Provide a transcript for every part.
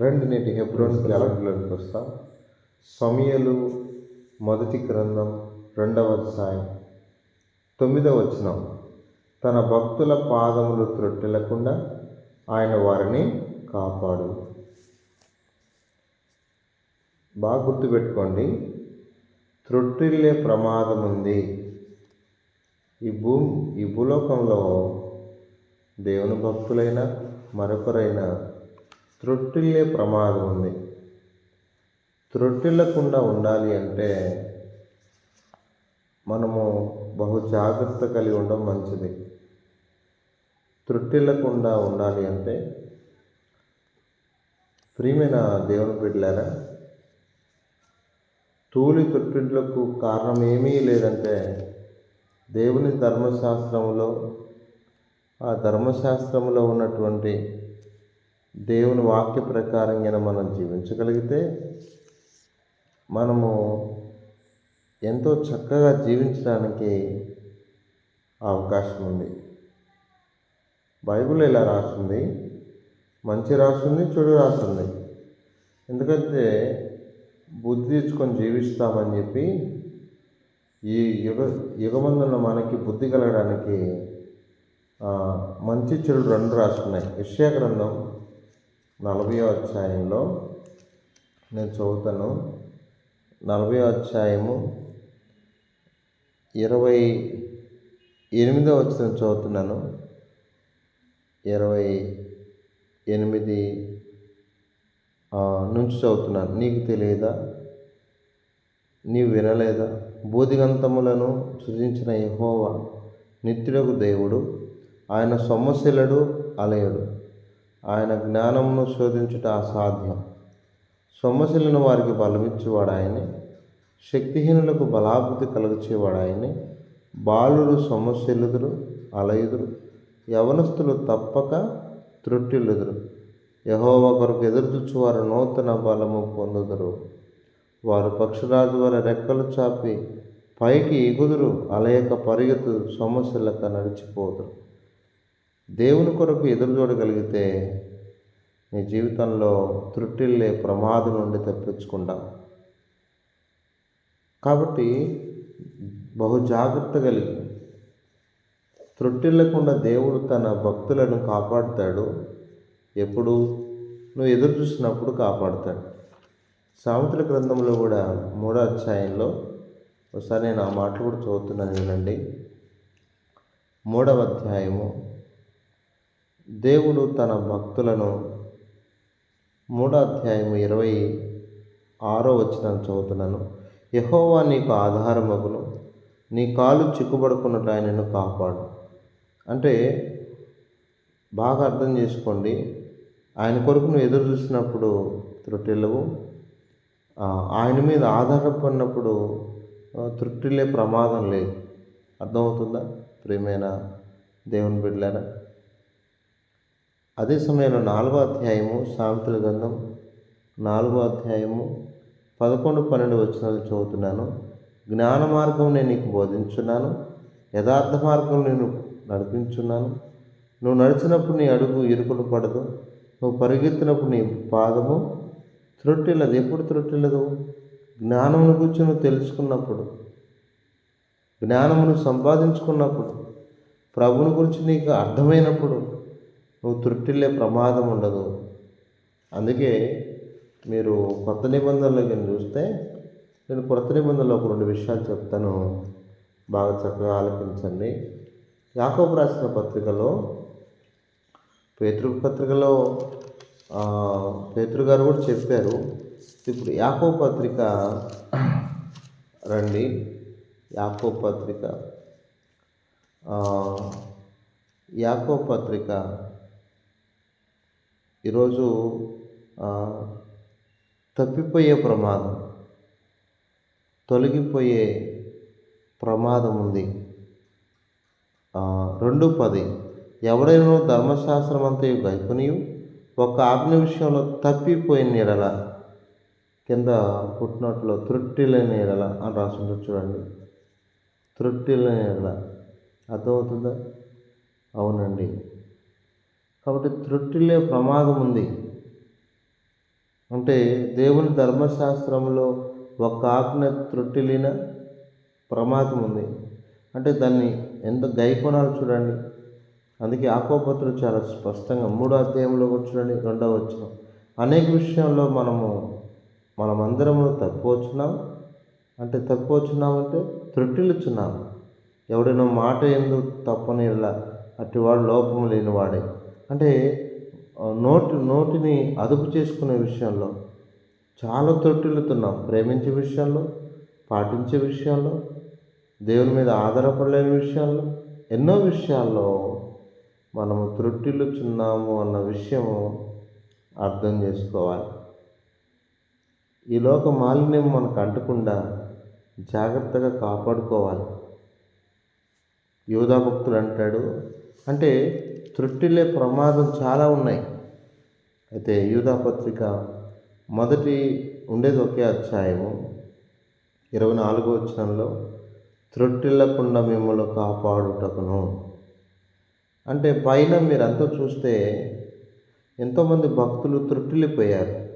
రెండు నేటి హెబ్రోన్ క్యాలెండర్లోకి వస్తాం. సమయలు మొదటి గ్రంథం రెండవ అధ్యాయం తొమ్మిదవ వచనం. తన భక్తుల పాదములు త్రొట్టెలకుండా ఆయన వారిని కాపాడు. బాగా గుర్తుపెట్టుకోండి. త్రొట్టిల్లే ప్రమాదం ఉంది. ఈ భూ ఈ భూలోకంలో దేవుని భక్తులైన మరొకరైనా త్రొట్టిల్లే ప్రమాదం ఉంది. త్రొట్టిల్లకుండా ఉండాలి అంటే మనము బహు జాగ్రత్త కలిగి ఉండడం మంచిది. త్రొట్టిల్లకుండా ఉండాలి అంటే ప్రియమైన దేవుని బిడ్డలారా తూలి తొట్టిళ్ళకు కారణం ఏమీ లేదంటే దేవుని ధర్మశాస్త్రంలో ఆ ధర్మశాస్త్రంలో ఉన్నటువంటి దేవుని వాక్య ప్రకారంగా మనం జీవించగలిగితే మనము ఎంతో చక్కగా జీవించడానికి అవకాశం ఉంది. బైబిల్ ఇలా రాస్తుంది మంచి రాస్తుంది చెడు రాస్తుంది ఎందుకంటే బుద్ధి తెచ్చుకొని జీవిస్తామని చెప్పి ఈ యుగ యుగమందున్న మనకి బుద్ధి కలగడానికి మంచి చెడు రెండు రాసుకున్నాయి యశ్యా గ్రంథం నలభై అధ్యాయంలో నేను చదువుతాను. నలభై అధ్యాయము ఇరవై ఎనిమిదో వచ్చిన చదువుతున్నాను. ఇరవై ఎనిమిది నుంచి చదువుతున్నాను. నీకు తెలియదా? నీవు వినలేదా? బోధిగంతములను సృజించిన యహోవా నిత్యుడకు దేవుడు. ఆయన సొమ్మశిలడు అలయుడు. ఆయన జ్ఞానమును శోధించుట అసాధ్యం. సొమ్మశిలను వారికి బలమిచ్చేవాడు ఆయనే శక్తిహీనులకు బలాభివృద్ధి కలుగచేవాడు ఆయనే బాలుడు సొమ్మశిలుదురు అలయుదురు యవనస్తులు తప్పక త్రొట్టిల్లుదురు. యహోవ కొరకు ఎదురుచూచువారు నూతన బలము పొందుదురు. వారు పక్షురాజు వారి రెక్కలు చాపి పైకి ఎగుదురు అలయక పరిగెత్తు సొమ్మశిలక నడిచిపోదురు. దేవుని కొరకు ఎదురు చూడగలిగితే నీ జీవితంలో త్రుట్టిల్లే ప్రమాదం నుండి తప్పించుకుంటాం కాబట్టి బహు జాగ్రత్త కలిగి త్రుట్టిల్లకుండా దేవుడు తన భక్తులను కాపాడుతాడు. ఎప్పుడు? నువ్వు ఎదురు చూసినప్పుడు కాపాడుతాడు. సామెతల గ్రంథంలో కూడా మూడో అధ్యాయంలో ఒకసారి నేను ఆ మాటలు కూడా చదువుతున్నాను వినండి. మూడవ అధ్యాయము దేవుడు తన భక్తులను మూడో అధ్యాయము ఇరవై ఆరో వచ్చిన చదువుతున్నాను. యహోవా నీకు ఆధారమగును. నీ కాలు చిక్కుబడుకున్నట్టు ఆయనను కాపాడు. అంటే బాగా అర్థం చేసుకోండి. ఆయన కొరకు నువ్వు ఎదురు చూసినప్పుడు త్రుటిల్లవు ఆయన మీద ఆధారపడినప్పుడు త్రుటిల్లే ప్రమాదం లేదు. అర్థమవుతుందా? ప్రేమైన దేవుని బిడ్డలారా? అదే సమయంలో నాలుగో అధ్యాయము సామెతల గ్రంథం నాలుగో అధ్యాయము పదకొండు పన్నెండు వచ్చినాలు చదువుతున్నాను. జ్ఞాన మార్గం నేను నీకు బోధించున్నాను. యథార్థ మార్గం నేను నడిపించున్నాను. నువ్వు నడిచినప్పుడు నీ అడుగు ఇరుకులు పడదు. నువ్వు పరిగెత్తినప్పుడు నీ పాదము త్రొట్టిల్లదు. ఎప్పుడు త్రొట్టిల్లదు? జ్ఞానమును గురించి నువ్వు తెలుసుకున్నప్పుడు. జ్ఞానమును సంపాదించుకున్నప్పుడు. ప్రభుని గురించి నీకు అర్థమైనప్పుడు. నువ్వు త్రుట్టిల్లే ప్రమాదం ఉండదు. అందుకే మీరు కొత్త నిబంధనలోకి చూస్తే నేను కొత్త నిబంధనలో ఒక రెండు విషయాలు చెప్తాను. బాగా చక్కగా ఆలోచించండి యాకోబు రాసిన పత్రికలో పేతృ పత్రికలో పేతృ గారు కూడా చెప్పారు. ఇప్పుడు యాకో పత్రిక రండి. యాకో పత్రిక యాకో పత్రిక ఈరోజు తప్పిపోయే ప్రమాదం తొలగిపోయే ప్రమాదం ఉంది. రెండు పది. ఎవడైనా ధర్మశాస్త్రం అంతా గైపునియు ఒక ఆజ్ఞ విషయంలో తప్పిపోయిన ఎడల కింద పుట్టినట్లు త్రుట్టిలేని ఎడల అని రాసింది చూడండి. త్రుట్టిలేని ఎడల అర్థమవుతుందా? అవునండి. కాబట్టి త్రుట్టిలే ప్రమాదం ఉంది. అంటే దేవుని ధర్మశాస్త్రంలో ఒక ఆజ్ఞ త్రుట్టిలిన ప్రమాదం ఉంది. అంటే దాన్ని ఎంత గైకోణాలు చూడండి. అందుకే ఆకోపత్రులు చాలా స్పష్టంగా మూడో అధ్యాయంలో చూడండి రెండవ వచ్చిన అనేక విషయంలో మనము మనమందరము తక్కువచ్చున్నాం అంటే తక్కువచ్చున్నామంటే త్రొట్టిల్లుచున్నాం ఎవడైనా మాట ఎందుకు తప్పని ఇలా లోపము లోపం లేనివాడే. అంటే నోటి నోటిని అదుపు చేసుకునే విషయంలో చాలా తొట్టిల్లుతున్నాం. ప్రేమించే విషయంలో పాటించే విషయాల్లో దేవుని మీద ఆధారపడలేని విషయాల్లో ఎన్నో విషయాల్లో మనము త్రొట్టిల్లుచున్నాము అన్న విషయము అర్థం చేసుకోవాలి. ఈ లోక మాలిన్యం మనకు అంటకుండా జాగ్రత్తగా కాపాడుకోవాలి. యోధా భక్తులు అంటాడు అంటే త్రుట్టిల్లే ప్రమాదం చాలా ఉన్నాయి. అయితే యూదా పత్రిక మొదటి ఉండేది ఒకే అధ్యాయము. ఇరవై నాలుగో వచనంలో త్రొట్టిల్లకుండా మిమ్మల్ని కాపాడుటకును. అంటే పైన మీరంతా చూస్తే ఎంతోమంది భక్తులు త్రుట్టిల్లిపోయారు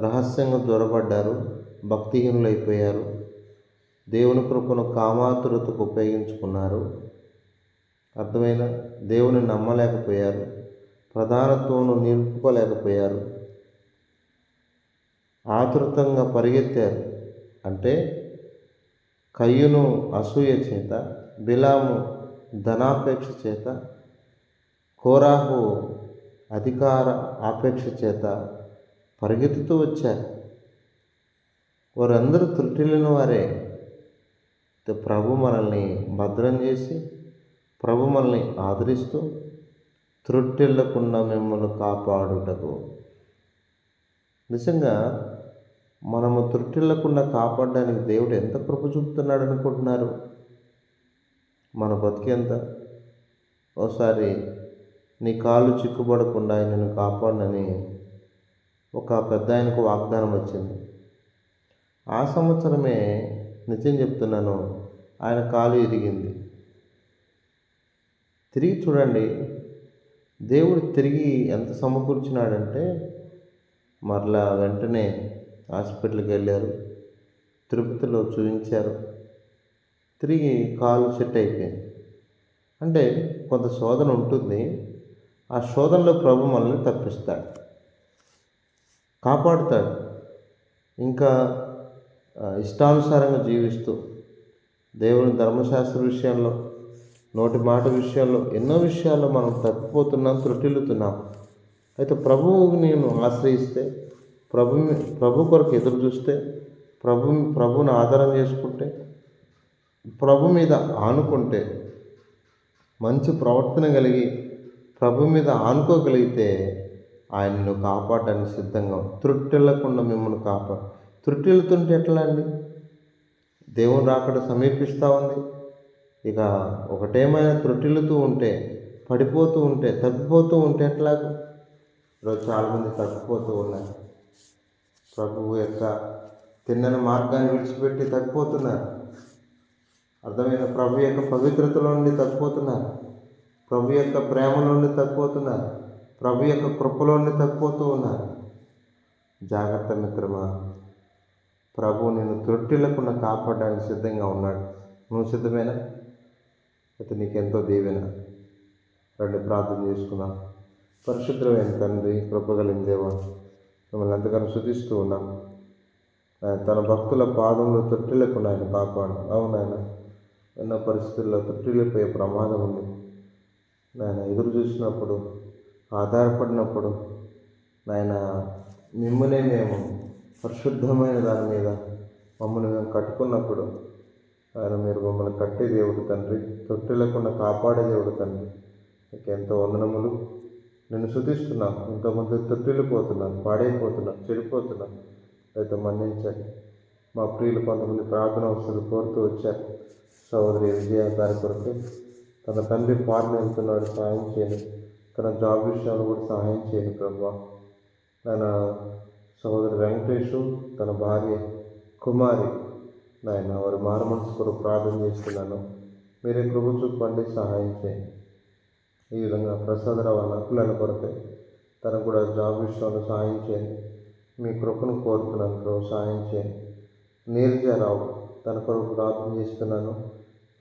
రహస్యంగా దొరబడ్డారు భక్తిహీనులైపోయారు. దేవుని కృపను కామాతురతకు ఉపయోగించుకున్నారు. అర్థమైన దేవుని నమ్మలేకపోయారు. ప్రధానత్వం నిలుపుకోలేకపోయారు. ఆతృతంగా పరిగెత్తారు. అంటే కయ్యును అసూయ చేత బిలాము ధనాపేక్ష చేత కోరాహు అధికార ఆపేక్ష చేత పరిగెత్తుతూ వచ్చారు. వారందరూ త్రుటిలిన వారే. ప్రభు మనల్ని భద్రం చేసి ప్రభు మనల్ని ఆదరిస్తూ త్రొట్టెళ్ళకుండా మిమ్మల్ని కాపాడుటకు. నిజంగా మనము త్రుట్టిల్లకుండా కాపాడడానికి దేవుడు ఎంత కృప చూపుతున్నాడు అనుకుంటున్నారు? మన బతికెంత ఓసారి నీ కాళ్ళు చిక్కుపడకుండా ఆయనను కాపాడనని ఒక పెద్ద ఆయనకు వాగ్దానం వచ్చింది. ఆ సంవత్సరమే నిజం చెప్తున్నాను ఆయన కాలు ఇరిగింది తిరిగి చూడండి. దేవుడు తిరిగి ఎంత సమకూర్చినాడంటే మరలా వెంటనే హాస్పిటల్కి వెళ్ళారు. తిరుపతిలో చూపించారు. తిరిగి కాలు సెట్ అయిపోయింది. అంటే కొంత శోధన ఉంటుంది. ఆ శోధనలో ప్రభు మనల్ని తప్పిస్తాడు. కాపాడుతాడు. ఇంకా ఇష్టానుసారంగా జీవిస్తూ దేవుని ధర్మశాస్త్ర విషయంలో నోటి మాట విషయాల్లో ఎన్నో విషయాల్లో మనం తప్పిపోతున్నాం త్రుటిల్లుతున్నాం. అయితే ప్రభువు నేను ఆశ్రయిస్తే ప్రభు ప్రభు కొరకు ఎదురు చూస్తే ప్రభు ప్రభుని ఆధారం చేసుకుంటే ప్రభు మీద ఆనుకుంటే మంచి ప్రవర్తన కలిగి ప్రభు మీద ఆనుకోగలిగితే ఆయనను కాపాడడానికి సిద్ధంగా త్రుట్టెళ్ళకుండా మిమ్మల్ని కాపాడు. త్రుట్టెళ్తుంటే ఎట్లా అండి? దేవుని రాకడ సమీపిస్తూ ఉంది. ఇక ఒకటేమైనా త్రొట్టిల్లుతూ ఉంటే పడిపోతూ ఉంటే తగ్గిపోతూ ఉంటే ఎట్లాగో? ఈరోజు చాలామంది తగ్గిపోతూ ఉన్నారు. ప్రభువు యొక్క తిన్నని మార్గాన్ని విడిచిపెట్టి తగ్గిపోతున్నారు అర్థమైన ప్రభు యొక్క పవిత్రతలో నుండి తగ్గిపోతున్నారు ప్రభు యొక్క ప్రేమలో నుండి తగ్గిపోతున్నారు ప్రభు యొక్క కృపలో నుండి తగ్గిపోతూ ఉన్నారు. జాగ్రత్త మిత్రమా ప్రభు నేను త్రొట్టిల్లకుండా కాపాడడానికి సిద్ధంగా ఉన్నాడు. నువ్వు సిద్ధమేనా? అయితే నీకెంతో దీవెన. రండి ప్రార్థన చేసుకున్నా పరిశుద్ధమైన తండ్రి కృపగలిగిన దేవ మిమ్మల్ని ఎంతగానో శుతిస్తూ ఉన్నాం. తన భక్తుల పాదంలో తొట్టిల్లకుండా ఆయన కాపాడు. అవునాయన ఎన్నో పరిస్థితుల్లో తొట్టిల్లిపోయే ప్రమాదం ఉంది. నాయన ఎదురు చూసినప్పుడు ఆధారపడినప్పుడు నాయన మిమ్మల్నే మేము పరిశుద్ధమైన దాని మీద మమ్మల్ని మేము కట్టుకున్నప్పుడు ఆయన మీరు మమ్మల్ని కట్టే దేవుడు తండ్రి తొట్టిల్లకుండా కాపాడే దేవుడు తండ్రి. మీకు ఎంతో వందనములు. నేను శుతిస్తున్నాను ఇంతమంది తొట్టిల్లిపోతున్నాను పాడైపోతున్నాను చెడిపోతున్నాను. అయితే మన్నించండి. మా ప్రియులు కొంతమంది ప్రార్థన వస్తువులు కోరుతూ వచ్చారు. సహోదరి విజయ గారి కొరకు తన తండ్రి ఫారెన్ వెళ్తున్నాడు సహాయం చేయండి. తన జాబ్ విషయాలు కూడా సహాయం చేయండి ప్రభా. తన సహోదరు వెంకటేషు తన భార్య కుమారి నాయన వారి మారు మనసు కొరకు ప్రార్థన చేస్తున్నాను. మీరే కృప చూపండి సహాయం చేయండి. ఈ విధంగా ప్రసాదరావు అన్న పిల్లల కొరకే తనకు కూడా జాబ్ విషయంలో సహాయం చేయండి. మీ కృపను కోరుతున్నాను ప్రభు సహాయం చేయండి. నీరజారావు తన కొరకు ప్రార్థన చేస్తున్నాను.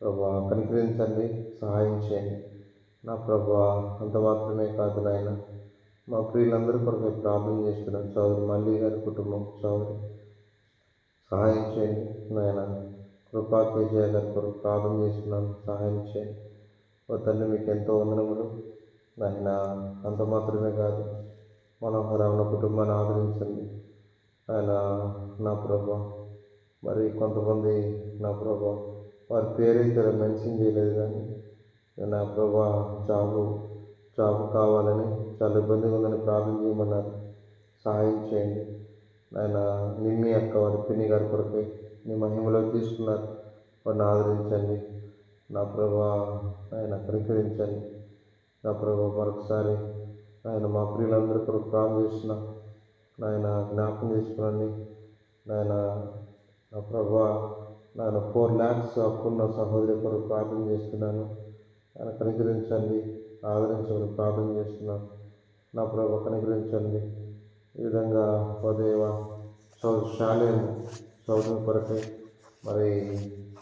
ప్రభా కనికరించండి సహాయం చేయండి. నా ప్రభా అంత మాత్రమే కాదు నాయన మా ప్రియులందరి కొరకు ప్రార్థన చేస్తున్నాను. సోదరు మల్లి గారి కుటుంబం సోదరు సహాయం చేయండి నాయన. కృపా కేజీఆర్ గారి కొరకు ప్రార్థన చేస్తున్నాను సహాయం చేయండి ఓ తండ్రి మీకు ఎంతో వందనములు నాయన. అంత మాత్రమే కాదు మనోహరమైన కుటుంబాన్ని ఆదరించండి. ఆయన నా ప్రభా. మరి కొంతమంది నా ప్రభా వారి పేరైతే మెన్షన్ చేయలేదు కానీ నా ప్రభా జాబు జాబు కావాలని చాలా ఇబ్బందిగా ఉందని ప్రార్థన చేయమన్నారు. సహాయం చేయండి. ఆయన నిమ్మి అక్క వారి పిన్ని గారి కొరకే మీ మహిమలో తీసుకున్నారు వారిని ఆదరించండి. నా ప్రభా ఆయన కనికరించండి. నా ప్రభా మరొకసారి ఆయన మా ప్రియులందరి కొరకు ప్రాణం చేసిన నాయన జ్ఞాపకం చేసుకోండి. నాయన నా ప్రభా నాయన ఫోర్ ల్యాక్స్ అప్పున్న సహోదరి కొరకు ప్రార్థన చేస్తున్నాను. ఆయన కనికరించండి. ఆదరించమని ప్రార్థన చేస్తున్నాను. నా ప్రభా కనికరించండి. ఈ విధంగా ఉదయ శాలేము చదువు కొరకై మరి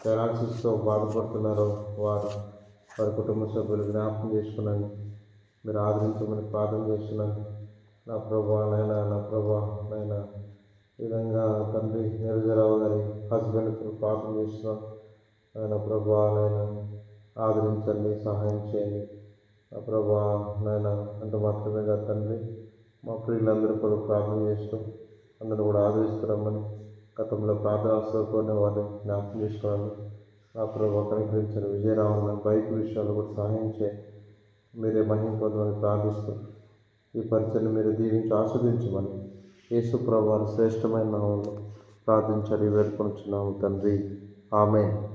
పెరాలసిస్తో బాధపడుతున్నారో వారు వారి కుటుంబ సభ్యులు జ్ఞాపకం చేసుకున్నాను మీరు ఆదరించమని ప్రార్థన చేస్తున్నాను. నా ప్రభా నైనా నా ప్రభా నైనా ఈ విధంగా తండ్రి నిరజరావు గారి హస్బెండ్కి ప్రార్థన చేస్తున్నాం ఆయన ప్రభా నైనా ఆదరించండి సహాయం చేయండి. నా ప్రభా నాయన అంత మాత్రమే కాదు తండ్రి మా ప్రియులందరూ కొరకు ప్రార్థన చేస్తూ అందరూ కూడా ఆదరిస్తున్నామని గతంలో ప్రార్థన అవసరం వారిని జ్ఞాపకం చేసుకోవాలని నా ప్రభా కనుకరించిన విజయరావు బైక్ విషయాల్లో కూడా సహాయం మీరే మహిమ పొందమని ప్రార్థిస్తూ ఈ పరిచయం మీరు దీవించి ఆస్వాదించమని యేసు ప్రభు శ్రేష్టమైన నామంలో ప్రార్థించని వేడుకొనుచున్నాము తండ్రి. ఆమె